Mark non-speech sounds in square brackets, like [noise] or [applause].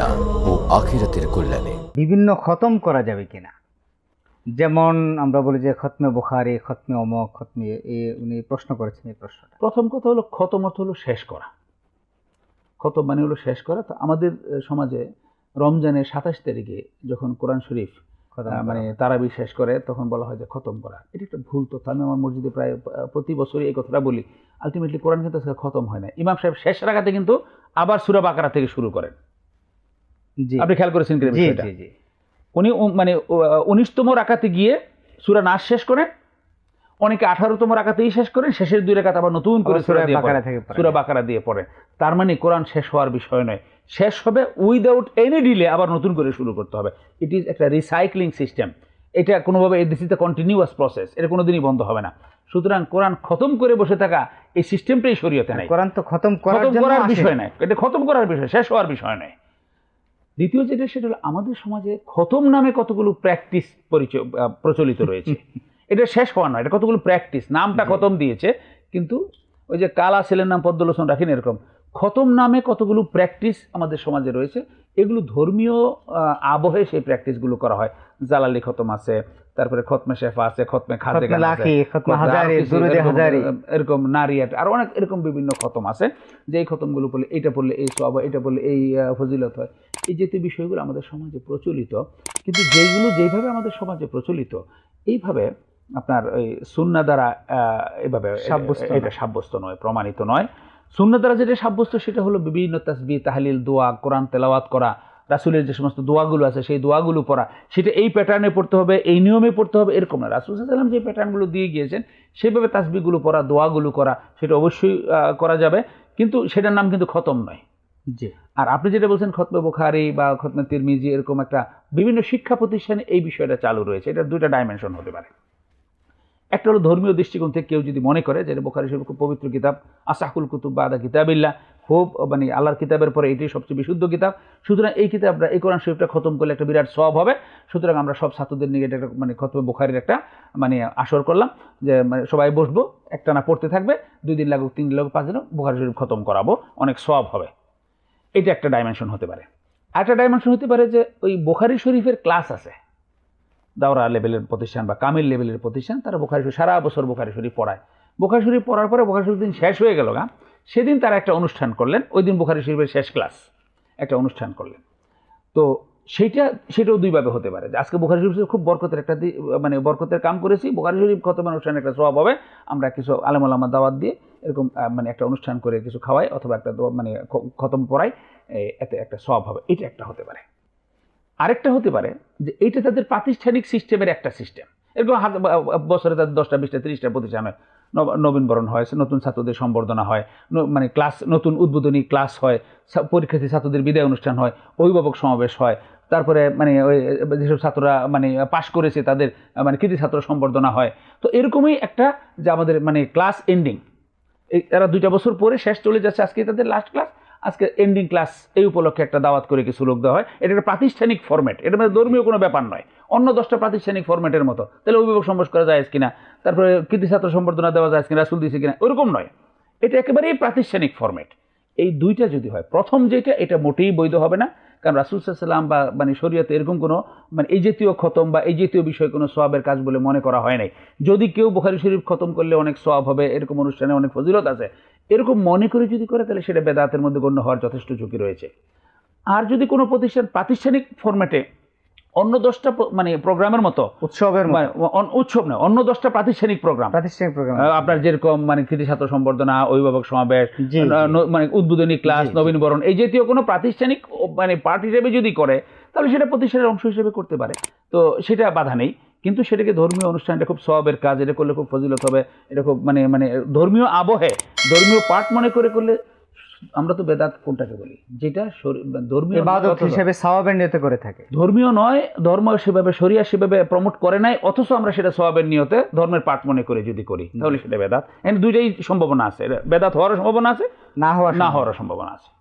দুনিয়া ও আখিরাতের কল্যাণে। বিভিন্ন খতম করা যাবে কিনা? যেমন আমরা বলি যে খতমে বুখারি খতমে অমক খতমে এ উনি প্রশ্ন করেছেন এই প্রশ্নটা। প্রথম কথা হলো খতম অর্থ হলো শেষ করা। খতম মানে হলো শেষ করা। তো আমাদের সমাজে রমজানের সাতাশ তারিখে যখন কোরআন শরীফ মানে তারাবি শেষ করে তখন বলা হয় যে খতম করা। এটা একটা ভুল তো আমি আমার মসজিদে প্রায় প্রতি বছরই এই কথাটা বলি। আলটিমেটলি কোরআন কিন্তু খতম হয় না ইমাম সাহেব শেষ রাখাতে কিন্তু আবার সুরা বাকারা থেকে শুরু করেন। আপনি খেয়াল করেছেন কিনা উনি মানে উনিশতম রাকাতে গিয়ে সুরা নাচ শেষ করেন। অনেকে আঠারোতম রাকাতেই শেষ করেন শেষের দুই রাকাত আবার নতুন করে সুরা বাকারা দিয়ে পড়ে তার মানে কোরআন শেষ হওয়ার বিষয় নয়। শেষ হবে উইদাউট এনি ডিলে আবার নতুন করে শুরু করতে হবে। ইট ইজ একটা রিসাইক্লিং সিস্টেম এটা কোনোভাবে this is the continuous process এটা কোনোদিনই বন্ধ হবে না। সুতরাং কোরআন খতম করে বসে থাকা এই সিস্টেমটাই শরীয়তে নাই। কোরআন তো খতম করার। বিষয় নয়। এটা খতম করার বিষয় শেষ হওয়ার বিষয় নয়। দ্বিতীয় যেটা সেটা হলো আমাদের সমাজে খতম নামে কতগুলো প্র্যাকটিস পরিচয় প্রচলিত রয়েছে। [laughs] এটা শেষ হওয়া নয় এটা কতগুলো প্র্যাকটিস নামটা খতম দিয়েছে কিন্তু ওই যে কালা ছেলের নাম পদ্মলোচন রাখেন এরকম। খতম নামে কতগুলো প্র্যাকটিস আমাদের সমাজে রয়েছে এগুলো ধর্মীয় আবহে সেই প্র্যাকটিসগুলো করা হয়। জালালি খতম আছে তারপরে খতমে শেফা আছে খতমে খাজে। এরকম নারিয়াট আর অনেক এরকম বিভিন্ন খতম আছে। যে এই খতমগুলো পড়লে এইটা পড়লে এই সব এটা পড়লে এই ফজিলত হয়। এই জাতীয় বিষয়গুলো আমাদের সমাজে প্রচলিত কিন্তু যেইগুলো যেইভাবে আমাদের সমাজে প্রচলিত এইভাবে আপনার ওই সুন্না দ্বারা আহ, এইভাবে সাব্যস্ত এটা- এটা সাব্যস্ত নয় প্রমাণিত নয়। সুন্না দ্বারা যেটা সাব্যস্ত সেটা হলো বিভিন্ন তাসবি তাহলিল দোয়া কোরআন তেলাওয়াত করা রাসুলের যে সমস্ত দোয়াগুলো আছে সেই দোয়াগুলো পড়া সেটা এই প্যাটার্নে পড়তে হবে এই নিয়মে পড়তে হবে এরকম না। রাসুল সাল্লাম যে প্যাটার্নগুলো দিয়ে গিয়েছেন সেভাবে তাসবিগুলো পড়া দোয়াগুলো করা সেটা অবশ্যই করা যাবে। কিন্তু সেটার নাম কিন্তু খতম নয়। জি। আর আপনি যেটা বলছেন খতমে বোখারি বা খতমে তিরমিজি এরকম একটা বিভিন্ন শিক্ষা প্রতিষ্ঠানে এই বিষয়টা চালু রয়েছে। এটার দুইটা ডাইমেনশন হতে পারে। একটা হলো ধর্মীয় দৃষ্টিকোণ থেকে কেউ যদি মনে করে যে বোখারি শরীফ খুব পবিত্র কিতাব, আসাহুল কুতুব বা আদা কিতাবিল্লা খুব মানে আল্লাহর কিতাবের পরে এটি সবচেয়ে বিশুদ্ধ কিতাব। সুতরাং এই কিতাবটা, এই কোরআন শরীফটা খতম করলে একটা বিরাট সব হবে। সুতরাং আমরা সব ছাত্রদের নিয়ে এটা মানে খতমে বোখারির একটা মানে আসর করলাম যে মানে সবাই বসবো একটা না পড়তে থাকবে, দুই দিন লাগুক, তিন দিন লাগুক, পাঁচ দিন বোখারি শরীফ খতম করাবো, অনেক সব হবে। এটা একটা ডাইমেনশন হতে পারে। একটা ডাইমেনশন হতে পারে যে ওই বোখারি শরীফের ক্লাস আছে। দাওরা লেভেলের প্রতিষ্ঠান বা কামিল লেভেলের প্রতিষ্ঠান, তারা বোখারি শরীফ, সারা বছর বোখারি শরীফ পড়ায়। বোখারি শরীফ পড়ার পরে বোখারি শরীফ দিন শেষ হয়ে গেল, গা। সেদিন তারা একটা অনুষ্ঠান করলেন, ওই দিন বোখারি শরীফের শেষ ক্লাস একটা অনুষ্ঠান করলেন। তো সেইটা, সেটাও দুইভাবে হতে পারে আজকে বোখারি শরীফ খুব বরকতের একটা মানে বরকতের কাম করেছি, বোখারি শরীফ খতম অনুষ্ঠানে একটা স্বভাব হবে, আমরা কিছু আলেম আলামা দাওয়াত দিয়ে এরকম মানে একটা অনুষ্ঠান করে কিছু খাওয়াই অথবা একটা মানে খতম পড়াই এতে একটা সব হবে, এটা একটা হতে পারে। আরেকটা হতে পারে যে এইটা তাদের প্রাতিষ্ঠানিক সিস্টেমের একটা সিস্টেম। এরকম বছরে তাদের দশটা, বিশটা, তিরিশটা প্রতিষ্ঠান নব- নবীনবরণ হয় নতুন ছাত্রদের সম্বর্ধনা হয় মানে ক্লাস, নতুন উদ্বোধনী ক্লাস হয় পরীক্ষার্থী ছাত্রদের বিদায় অনুষ্ঠান হয়, অভিভাবক সমাবেশ হয়, তারপরে মানে ওই, যেসব ছাত্ররা মানে পাশ করেছে তাদের মানে কৃতি ছাত্র সম্বর্ধনা হয়। তো এরকমই একটা যে আমাদের মানে ক্লাস এন্ডিং এই, এরা দুইটা বছর পরে শেষ চলে যাচ্ছে আজকে তাদের লাস্ট ক্লাস আজকে এন্ডিং ক্লাস এই উপলক্ষে একটা দাওয়াত করে কিছু লোক দেওয়া হয়। এটা একটা প্রাতিষ্ঠানিক ফরম্যাট এটা মানে ধর্মীয় কোনো ব্যাপার নয়। অন্য দশটা প্রাতিষ্ঠানিক ফরম্যাটের মতো। তাহলে অভিভাবক সমাবেশ করা যায় কিনা? তারপরে কৃতি ছাত্র সম্বর্ধনা দেওয়া যায় কিনা? রাসুল দিয়েছে কিনা? ওরকম নয়। এটা একেবারেই প্রাতিষ্ঠানিক ফরম্যাট এই দুইটা যদি হয়, প্রথম যেটা, এটা মোটেই বৈধ হবে না। কারণ রাসুল সাল্লাম বা মানে শরীয়তে এরকম কোনো মানে এই জাতীয় খতম বা এই জাতীয় বিষয় কোনো সোয়াবের কাজ বলে মনে করা হয় নাই। যদি কেউ বোখারি শরীফ খতম করলে অনেক সোয়াব হবে, এরকম অনুষ্ঠানে অনেক ফজিলত আছে। এরকম মনে করে যদি করে তাহলে সেটা বেদাতের মধ্যে গণ্য হওয়ার যথেষ্ট ঝুঁকি রয়েছে। আর যদি কোনো প্রতিষ্ঠান প্রাতিষ্ঠানিক ফরম্যাটে অন্য দশটা মানে প্রোগ্রামের মতো উৎসবের মানে উৎসব নয় অন্য দশটা প্রাতিষ্ঠানিক প্রোগ্রাম প্রাতিষ্ঠানিক প্রোগ্রাম আপনার যেরকম মানে কৃতি ছাত্র সম্বর্ধনা অভিভাবক সমাবেশ ন-। ন- মানে উদ্বোধনী ক্লাস। নবীনবরণ এই জাতীয় কোনো প্রাতিষ্ঠানিক মানে পার্ট হিসেবে যদি করে তাহলে সেটা প্রতিষ্ঠানের অংশ হিসেবে করতে পারে। তো সেটা বাধা নেই। কিন্তু সেটাকে ধর্মীয় অনুষ্ঠান এটা খুব সবের কাজ এটা করলে খুব ফজিলত হবে এটা খুব মানে মানে ধর্মীয় আবহে ধর্মীয় পাঠ মনে করে করলে আমরা তো বেদাত কোনটাকে বলি? যেটা ধর্মীয় হিসেবে সওয়াবের নিয়তে করে থাকে। ধর্মীয় নয় ধর্ম সেভাবে শরিয়া সেভাবে প্রমোট করে নাই অথচ আমরা সেটা সবাবের নিয়তে ধর্মের পাঠ মনে করে যদি করি তাহলে সেটা বেদাত। এখানে দুইটাই সম্ভাবনা আছে বেদাত হওয়ার সম্ভাবনা আছে না হওয়ার না হওয়ার সম্ভাবনা আছে।